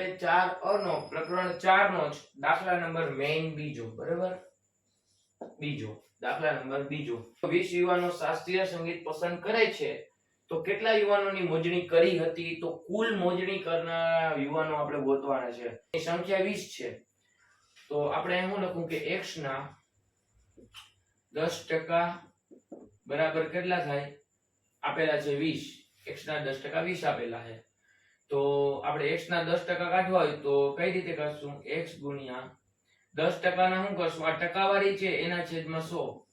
હવે ચાર અનો, પ્રકરણ ચાર નો જ દાખલા નંબર મેઇન બીજો, બરાબર? બીજો, દાખલા નંબર બીજો. વીસ યુવાનો શાસ્ત્રીય સંગીત પસંદ કરે છે, તો કેટલા યુવાનોની મોજણી કરી હતી? તો કુલ મોજણી કરનાર યુવાનો આપણે ગોતવાના છે. સંખ્યા વીસ છે. તો આપણે એમ લખું કે એક્સ ના દસ ટકા બરાબર કેટલા થાય? આપેલા છે વીસ. એક્સ ના દસ ટકા વીસ આપેલા છે. તો આપણે x ના દસ ટકા કાઢવા હોય તો કઈ રીતે કરશું એક્સ ગુણ્યા દસ ટકાના શું કરશું? આ ટકાવારી છે, એના છેદમાં સો.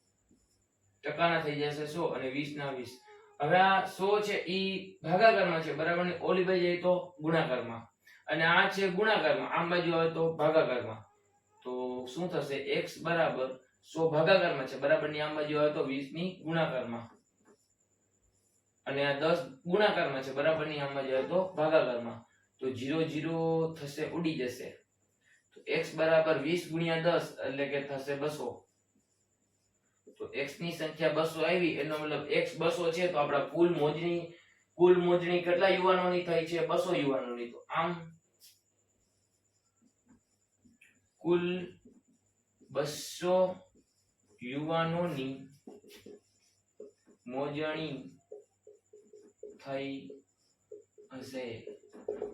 ટકાના થઈ જશે સો અને વીસ ના વીસ. હવે આ સો છે, ઈ ભાગાકારમાં છે, બરાબર ને? ઓલી બાજુ જાય તો ગુણાકારમાં. અને આ છે ગુણાકારમાં, આમ બાજુ આવે તો ભાગાકારમાં. તો શું થશે? x બરાબર સો ભાગાકારમાં છે, બરાબરની? આમ બાજુ આવે તો વીસની ગુણાકારમાં. અને આ દસ ગુણાકારમાં છે, બરાબરની આમ આવે તો ભાગાકારમાં. તો જીરો જીરો થશે, ઉડી જશે. તો એક્સ બરાબર વીસ ગુણ્યા દસ એટલે કે થશે બસો. તો એક્સની સંખ્યા બસો આવી, એનો મતલબ એક્સ બસો છે તો આપણા કુલ મોજણી કુલ મોજણી કેટલા યુવાનોની થઈ છે? બસો યુવાનોની. તો આમ કુલ બસો યુવાનોની મોજણી થઈ હશે.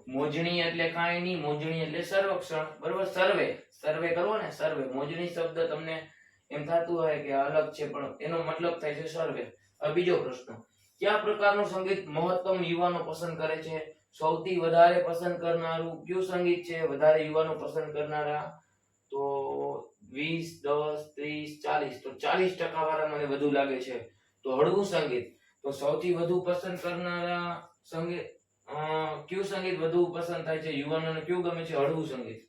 મોજણી એટલે કાંઈ નહીં, મોજણી એટલે સર્વક્ષણ. બરોબર? સર્વે. સર્વે કરવો ને, સર્વે. મોજણી શબ્દ તમને એમ થતું હોય કે અલગ છે, પણ એનો મતલબ થાય છે સર્વે. બીજો પ્રશ્ન. કયા પ્રકારનું સંગીત મહત્તમ યુવાનો પસંદ કરે છે? સૌથી વધારે પસંદ કરનારું કયું સંગીત છે? વધારે યુવાનો પસંદ કરનારા? તો વીસ, દસ, ત્રીસ, ચાલીસ. તો ચાલીસ ટકા વાળા મને વધુ લાગે છે. તો હળવું સંગીત. તો સૌથી વધુ પસંદ કરનારા સંગીત કયું સંગીત વધુ પસંદ થાય છે? યુવાનોને કયું ગમે છે? હળવું સંગીત.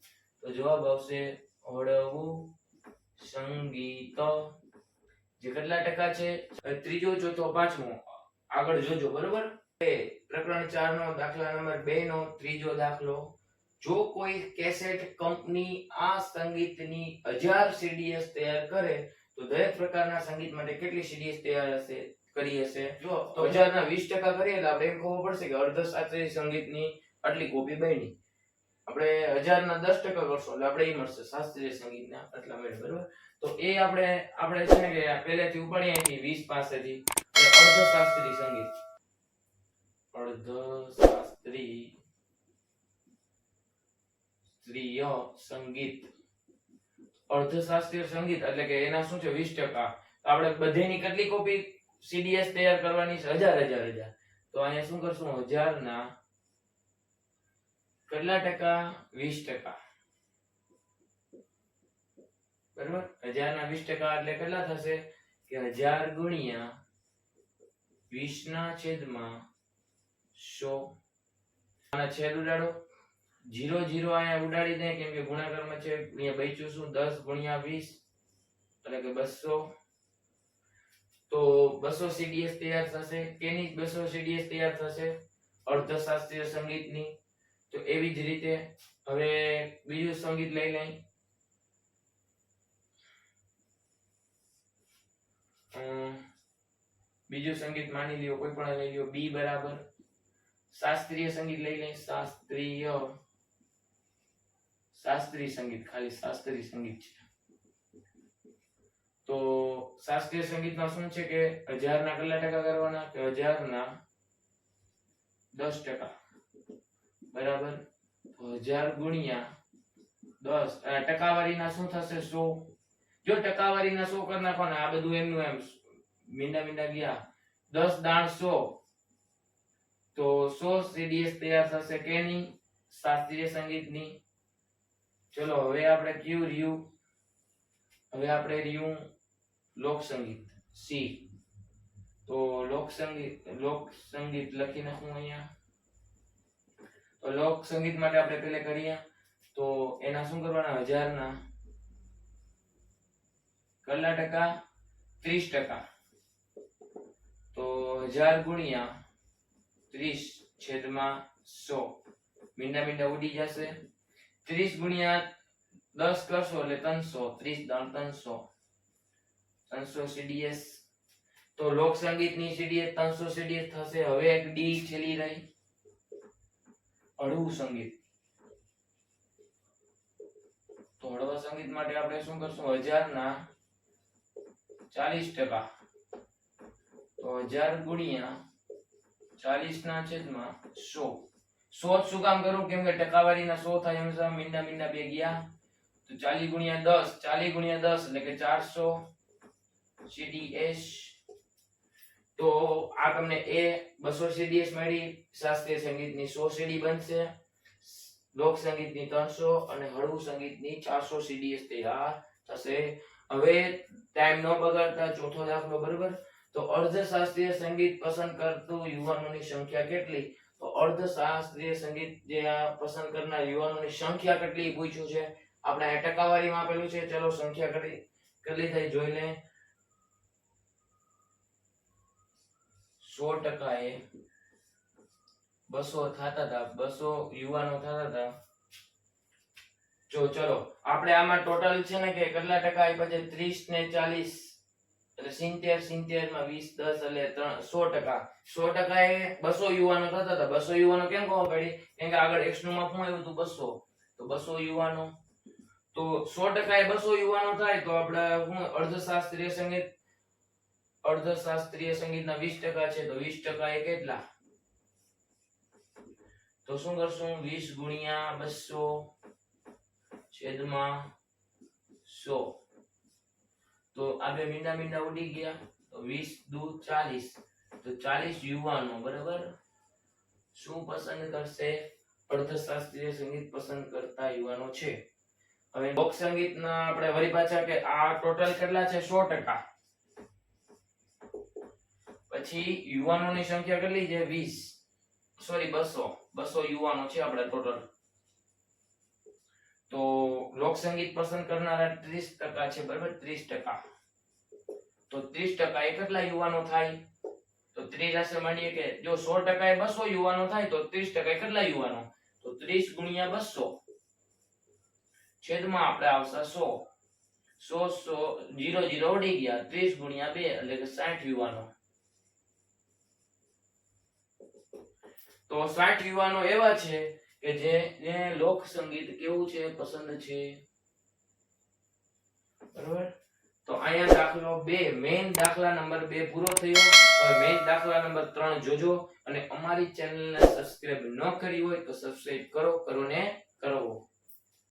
તો જવાબ આવશે હળવું સંગીત. જે કેટલા ટકા છે? ત્રીજો, ચોથો, પાંચમો. આગળ જોજો, બરોબર? પ્રકરણ ચાર નો દાખલા નંબર બે નો ત્રીજો દાખલો. જો કોઈ કેસેટ કંપની આ સંગીતની હજાર સીડીએસ તૈયાર કરે, તો દરેક પ્રકારના સંગીત માટે કેટલી સીડીએસ તૈયાર હશે? કરી હશે જો તો હજાર ના વીસ ટકા કરીએ એટલે આપણે એમ ખબર પડશે કે અર્ધશાસ્ત્રીય સંગીતની આટલી કોપી બની આપણે હજાર ના દસ ટકા કરશો એટલે આપણે એ મળશે શાસ્ત્રીય સંગીતના આટલા મળે બરોબર? તો એ આપણે આપણે છે ને કે પહેલેથી ઉપાડીએ એની વીસ પાસેથી. એટલે અર્ધ સંગીત. અર્ધ શાસ્ત્રી સ્ત્રીય સંગીત. અર્ધશાસ્ત્રીય સંગીત એટલે કે એના શું છે વીસ ટકા. તો આપણે બધેની કેટલી કોપી સીડીએસ તૈયાર કરવાની છે હજાર હજાર હજાર. તો અહીંયા શું કરશું? હજાર ના કેટલા ટકા? વીસ ટકા. બરાબર? હજાર ના વીસ ટકા એટલે કેટલા થશે? કે હજાર ગુણ્યા વીસ ના છેદમાં સો. આના છેદ ઉડાડો. જીરો જીરો અહીંયા ઉડાડી દે, કેમ કે ગુણાકારમાં છે, અહીંયા બચ્યું શું? દસ ગુણ્યા વીસ, એટલે કે બસો. તો બસો સીડીએસ તૈયાર થશે. કેની બસો સીડીએસ તૈયાર થશે? અર્ધશાસ્ત્રીય સંગીતની. તો એવી જ રીતે હવે બીજું સંગીત લઈ લઈ. બીજું સંગીત માની લ્યો, કોઈ પણ લઈ લ્યો. બી બરાબર. શાસ્ત્રીય સંગીત લઈ લઈ. શાસ્ત્રીય. શાસ્ત્રીય સંગીત, ખાલી શાસ્ત્રીય સંગીત છે. તો શાસ્ત્રીય સંગીતમાં શું છે કે હજાર ના કેટલા ટકા કરવાના? કે હજાર ના દસ ટકા. બરાબર? હજાર ગુણ્યા દસ. ટકાવારીના શું થશે? સો. જો ટકાવારીના સો કરી નાખવાના, આ બધું એમનું એમ મીંડા મીંડા ગયા. દસ દાણ સો. તો સો સીડીએસ તૈયાર થશે કેની? શાસ્ત્રીય સંગીતની. ચલો, હવે આપણે કયું રહ્યું? હવે આપણે રહ્યું લોક સંગીત, સી. તો લોક સંગીત લોક સંગીત લખી નાખું અહીંયા? તો લોક સંગીત માટે આપણે પેલે કરીએ. તો એના શું કરવાના? હજારના કેટલા ટકા ત્રીસ ટકા. તો હજાર ગુણ્યા ત્રીસ છેદમાં સો. મીંડા મીંડા ઉડી જશે. ત્રીસ ગુણ્યા દસ કરશો એટલે ત્રણસો. ત્રીસ દણ ત્રણસો. ત્રણસો તો લોક સંગીતની સીડીએસ ત્રણસો સીડીએસ થશે. હવે એક ડી છેલ્લી રહી. હળવું સંગીત. તો હળવા સંગીત માટે આપણે શું કરશું? હજાર ના ચાલીસ ટકા. તો હજાર ગુણ્યા ચાલીસ ના છેદમાં સો. સો જ શું કામ કરું? કેમ કે ટકાવારીના સો થાય હંમેશા મીંડા મીંડા બે ગયા. તો ચાલી ગુણ્યા દસ ચાલી ગુણ્યા દસ એટલે કે ચારસો. સીડીએસ તો આ તમને એ બસો સીડીએસ મળી. શાસ્ત્રીય સંગીતની સો સીડી બનશે. લોક સંગીતની ત્રણસો અને હળવું સંગીતની ચારસો સીડીએસ તૈયાર થશે. હવે ટાઈમ ન બગાડતા ચોથો દાખલો બરોબર? તો અર્ધ શાસ્ત્રીય સંગીત પસંદ કરતું યુવાનોની સંખ્યા કેટલી? તો અર્ધ શાસ્ત્રીય સંગીત જે પસંદ કરનાર યુવાનોની સંખ્યા કેટલી પૂછ્યું છે. આપણે ટકાવારીમાં આપેલું છે. ચલો સંખ્યા કેટલી કેટલી થઈ જોઈ લે. સો ટકા એ બસો થતા હતા બસો યુવાનો થતા હતા જો ચલો, આપણે આમાં ટોટલ છે ને કે કેટલા ટકા આપ્યા છે? ત્રીસ ને ચાલીસ. એટલે સિત્તેર સિત્તેરમાં વીસ, દસ એટલે ત્રણ, સો ટકા. સો ટકા એ બસો યુવાનો થતા હતા બસો યુવાનો કેમ કહો પડી કેમ કે આગળ એક્સનું માપ શું આવ્યું હતું? બસો. તો બસો યુવાનો. તો સો ટકા એ બસો યુવાનો થાય તો આપણે શું અર્ધશાસ્ત્રીય સંગીત અર્ધશાસ્ત્રીય સંગીતના વીસ ટકા છે, તો વીસ ટકા એ કેટલા? તો શું કરશું? વીસ ગુણ્યા બસો છેદમાં સો. તો આ બે મીંડા મીંડા ઉડી ગયા. તો વીસ દુ ચાલીસ. તો ચાલીસ યુવાનો, બરાબર? શું પસંદ કરશે? અર્ધશાસ્ત્રીય સંગીત પસંદ કરતા યુવાનો છે. હવે લોક સંગીતના આપણે વળી પાછા કે આ ટોટલ કેટલા છે? સો ટકા. પછી યુવાનોની સંખ્યા કેટલી છે? વીસ. સોરી બસો. બસો યુવાનો છે આપણે ટોટલ તો લોક સંગીત પસંદ કરનારા ત્રીસ ટકા છે, બરાબર? ત્રીસ ટકા. તો ત્રીસ ટકા એ કેટલા યુવાનો થાય? તો ત્રીસ રાશે માનીએ કે જો સો ટકા એ બસો યુવાનો થાય, તો ત્રીસ ટકા કેટલા યુવાનો? તો ત્રીસ ગુણ્યા બસો. છેદમાં આપણે આવશે સો. સો સો, જીરો જીરો ઉડી ગયા. ત્રીસ ગુણ્યા બે, એટલે કે સાઠ યુવાનો. તો સાઠ યુવાનો એવા છે કે જેને લોક સંગીત કેવું છે, પસંદ છે? બરોબર? તો અહીંયા દાખલો બે મેઇન દાખલા નંબર બે પૂરો થયો. હવે મેઇન દાખલા નંબર ત્રણ જોજો અને અમારી ચેનલને સબસ્ક્રાઇબ ન કરી હોય તો સબસ્ક્રાઇબ કરો કરો ને કરો.